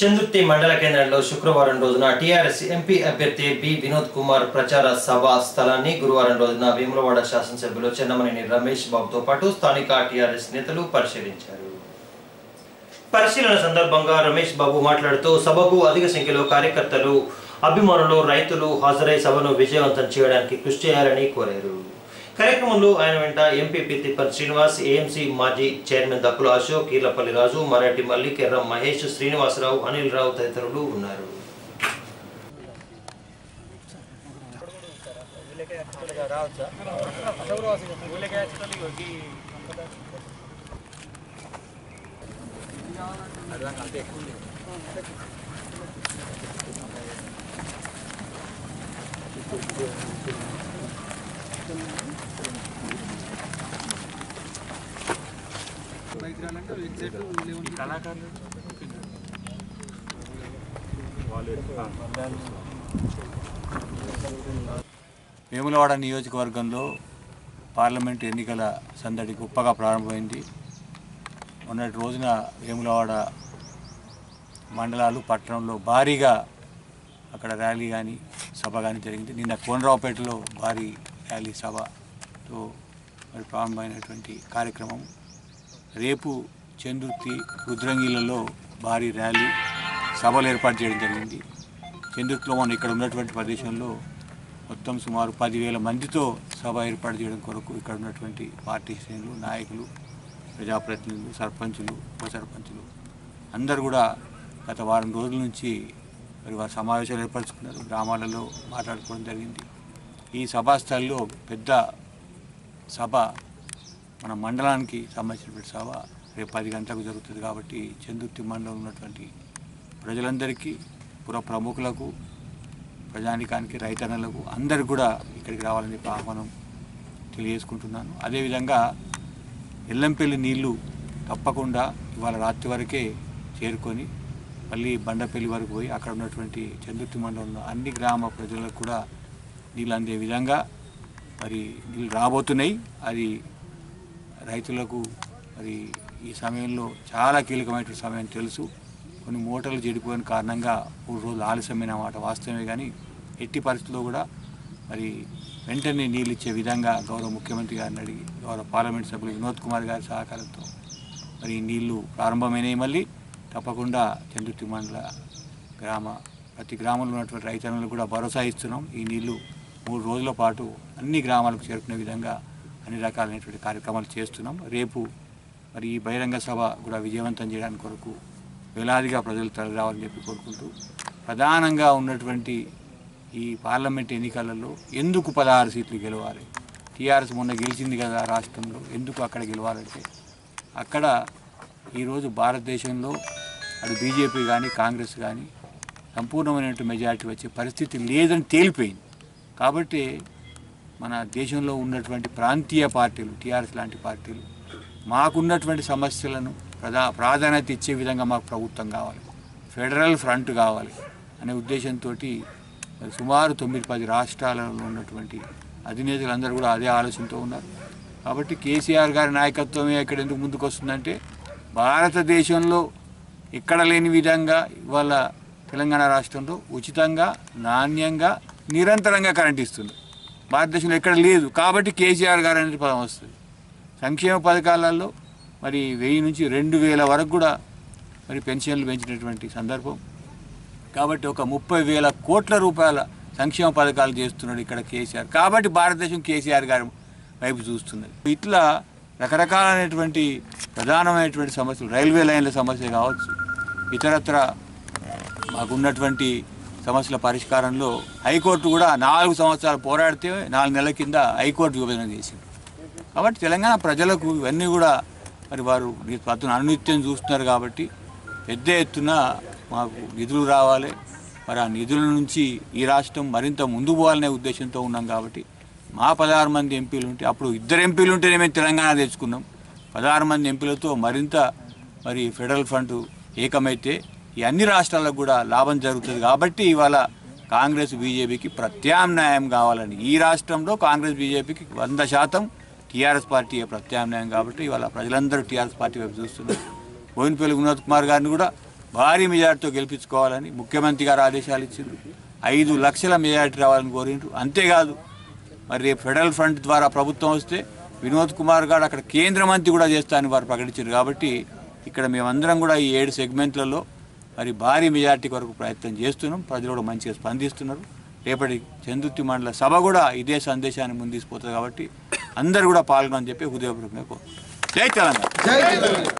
చందుర్తి మండల కేంద్రంలో శుక్రవారం రోజున టీఆర్ఎస్ ఎంపీ అభ్యర్థి బి వినోద్ కుమార్ ప్రచార సభ స్థలాన్ని గురువారం రోజున వేములవాడ శాసనసభ్యులు చెన్నమనేని రమేష్ బాబుతో పాటు స్థానిక టీఆర్ఎస్ నేతలు పరిశీలించారు. పరిశీలన సందర్భంగా రమేష్ బాబు మాట్లాడుతూ సభకు అధిక సంఖ్యలో కార్యకర్తలు అభిమానులు రైతులు హాజరై సభను విజయవంతం చేయడానికి కృషి చేయాలని కోరారు. కార్యక్రమంలో ఆయన వెంట ఎంపీ పిత్తిపల్లి శ్రీనివాస్ ఏఎంసీ మాజీ చైర్మన్ దక్కుల అశోక్ కీర్లపల్లి రాజు మరాఠీ మల్లిక్ ఎర్రం మహేష్ శ్రీనివాసరావు అనిల్ రావు తదితరులు ఉన్నారు. వేములవాడ నియోజకవర్గంలో పార్లమెంటు ఎన్నికల సందడి గొప్పగా ప్రారంభమైంది. మొన్నటి రోజున వేములవాడ మండలాలు పట్టణంలో భారీగా అక్కడ ర్యాలీ కానీ సభ కానీ జరిగింది. నిన్న కోనరావుపేటలో భారీ ర్యాలీ సభతో మరి ప్రారంభమైనటువంటి కార్యక్రమం. రేపు చందుర్తి రుద్రంగిలలో భారీ ర్యాలీ సభలు ఏర్పాటు చేయడం జరిగింది. చందుర్తిలో మనం ఇక్కడ ఉన్నటువంటి ప్రదేశంలో మొత్తం సుమారు పదివేల మందితో సభ ఏర్పాటు చేయడం కొరకు ఇక్కడ ఉన్నటువంటి పార్టీ శ్రేణులు నాయకులు ప్రజాప్రతినిధులు సర్పంచులు ఉప సర్పంచులు కూడా గత వారం రోజుల నుంచి మరి వారు సమావేశాలు ఏర్పరచుకున్నారు. గ్రామాలలో మాట్లాడుకోవడం జరిగింది. ఈ సభాస్థలిలో పెద్ద సభ మన మండలానికి సంబంధించినటువంటి సభ రేపు పది గంటలకు జరుగుతుంది కాబట్టి చందుర్తి మండలం ఉన్నటువంటి ప్రజలందరికీ పుర ప్రముఖులకు ప్రజానికానికి రైతన్నలకు అందరికి కూడా ఇక్కడికి రావాలని చెప్పి ఆహ్వానం తెలియజేసుకుంటున్నాను. అదేవిధంగా ఎల్లంపల్లి నీళ్ళు తప్పకుండా ఇవాళ రాత్రి వరకే చేరుకొని మళ్ళీ బండపల్లి వరకు పోయి అక్కడ ఉన్నటువంటి చందుర్తి మండలంలో అన్ని గ్రామ ప్రజలకు కూడా నీళ్ళు అందే విధంగా మరి నీళ్ళు రాబోతున్నాయి. అది రైతులకు మరి ఈ సమయంలో చాలా కీలకమైన సమయం తెలుసు. కొన్ని మూటలు చెడిపోయిన కారణంగా మూడు రోజులు ఆలస్యమైన మాట వాస్తవమే కానీ ఎట్టి పరిస్థితుల్లో కూడా మరి వెంటనే నీళ్ళు ఇచ్చే విధంగా గౌరవ ముఖ్యమంత్రి గారిని అడిగి గౌరవ పార్లమెంట్ సభ్యులు వినోద్ కుమార్ గారి సహకారంతో మరి ఈ నీళ్ళు ప్రారంభమైనవి మళ్ళీ తప్పకుండా చందుర్తి మండల గ్రామ ప్రతి గ్రామంలో ఉన్నటువంటి రైతన్నులు కూడా భరోసా ఇస్తున్నాం. ఈ నీళ్ళు మూడు రోజుల పాటు అన్ని గ్రామాలకు చేరుకునే విధంగా అన్ని రకాలైనటువంటి కార్యక్రమాలు చేస్తున్నాం. రేపు మరి ఈ బహిరంగ సభ కూడా విజయవంతం చేయడానికి కొరకు వేలాదిగా ప్రజలు తరలిరావాలని చెప్పి కోరుకుంటూ ప్రధానంగా ఉన్నటువంటి ఈ పార్లమెంట్ ఎన్నికలలో ఎందుకు పదహారు సీట్లు గెలవాలి? టీఆర్ఎస్ మొన్న గెలిచింది కదా రాష్ట్రంలో ఎందుకు అక్కడ గెలవాలంటే? అక్కడ ఈరోజు భారతదేశంలో అటు బీజేపీ కానీ కాంగ్రెస్ కానీ సంపూర్ణమైనటువంటి మెజారిటీ వచ్చే పరిస్థితి లేదని తేలిపోయింది. కాబట్టి మన దేశంలో ఉన్నటువంటి ప్రాంతీయ పార్టీలు టీఆర్ఎస్ లాంటి పార్టీలు మాకున్నటువంటి సమస్యలను ప్రధా ప్రాధాన్యత ఇచ్చే విధంగా మాకు ప్రభుత్వం కావాలి. ఫెడరల్ ఫ్రంట్ కావాలి అనే ఉద్దేశంతో సుమారు తొమ్మిది పది రాష్ట్రాలలో ఉన్నటువంటి అధినేతలందరూ కూడా అదే ఆలోచనతో ఉన్నారు. కాబట్టి కేసీఆర్ గారి నాయకత్వమే ఇక్కడ ఎందుకు ముందుకు వస్తుందంటే భారతదేశంలో ఎక్కడ లేని విధంగా ఇవాళ తెలంగాణ రాష్ట్రంలో ఉచితంగా నాణ్యంగా నిరంతరంగా కరెంట్ ఇస్తుంది. భారతదేశంలో ఎక్కడ లేదు. కాబట్టి కేసీఆర్ గారు అనేది పదం వస్తుంది. సంక్షేమ పథకాలలో మరి వెయ్యి నుంచి రెండు వేల వరకు కూడా మరి పెన్షన్లు పెంచినటువంటి సందర్భం. కాబట్టి ఒక ముప్పై వేల కోట్ల రూపాయల సంక్షేమ పథకాలు చేస్తున్నాడు ఇక్కడ కేసీఆర్. కాబట్టి భారతదేశం కేసీఆర్ గారి వైపు చూస్తున్నది ఇట్లా రకరకాలైనటువంటి ప్రధానమైనటువంటి సమస్యలు రైల్వే లైన్ల సమస్య కావచ్చు ఇతరత్ర మాకున్నటువంటి సమస్యల పరిష్కారంలో హైకోర్టు కూడా నాలుగు సంవత్సరాలు పోరాడితే నాలుగు నెలల కింద హైకోర్టు విభజన చేసింది. కాబట్టి తెలంగాణ ప్రజలకు ఇవన్నీ కూడా మరి వారు పత్తును అనునిత్యం చూస్తున్నారు కాబట్టి పెద్ద ఎత్తున మాకు నిధులు రావాలి. మరి ఆ నిధుల నుంచి ఈ రాష్ట్రం మరింత ముందు పోవాలనే ఉద్దేశంతో ఉన్నాం కాబట్టి మా పదహారు మంది ఎంపీలు ఉంటే అప్పుడు ఇద్దరు ఎంపీలు ఉంటేనే మేము తెలంగాణ తెచ్చుకున్నాం. పదహారు మంది ఎంపీలతో మరింత మరి ఫెడరల్ ఫండ్ ఏకమైతే ఈ అన్ని రాష్ట్రాలకు కూడా లాభం జరుగుతుంది కాబట్టి ఇవాళ కాంగ్రెస్ బీజేపీకి ప్రత్యామ్నాయం కావాలని ఈ రాష్ట్రంలో కాంగ్రెస్ బీజేపీకి వంద శాతం టీఆర్ఎస్ పార్టీ ప్రత్యామ్నాయం కాబట్టి ఇవాళ ప్రజలందరూ టీఆర్ఎస్ పార్టీ వైపు చూస్తున్నారు. బోయినపల్లి వినోద్ కుమార్ గారిని కూడా భారీ మెజార్టీతో గెలిపించుకోవాలని ముఖ్యమంత్రి గారు ఆదేశాలు ఇచ్చిండ్రు. ఐదు లక్షల మెజార్టీ రావాలని కోరిండ్రు. అంతేకాదు మరి రేపు ఫెడరల్ ఫ్రంట్ ద్వారా ప్రభుత్వం వస్తే వినోద్ కుమార్ గారు అక్కడ కేంద్ర మంత్రి కూడా చేస్తారని వారు ప్రకటించారు కాబట్టి ఇక్కడ మేమందరం కూడా ఈ ఏడు సెగ్మెంట్లలో మరి భారీ మెజార్టీ కొరకు ప్రయత్నం చేస్తున్నాం. ప్రజలు కూడా మంచిగా స్పందిస్తున్నారు. రేపటి చందుర్తి మండల సభ కూడా ఇదే సందేశాన్ని ముందుకు కాబట్టి అందరు కూడా పాల్గొనని చెప్పి హృదయపూర్వకంగా కోరుకుంటున్నాం. జై తెలంగాణ.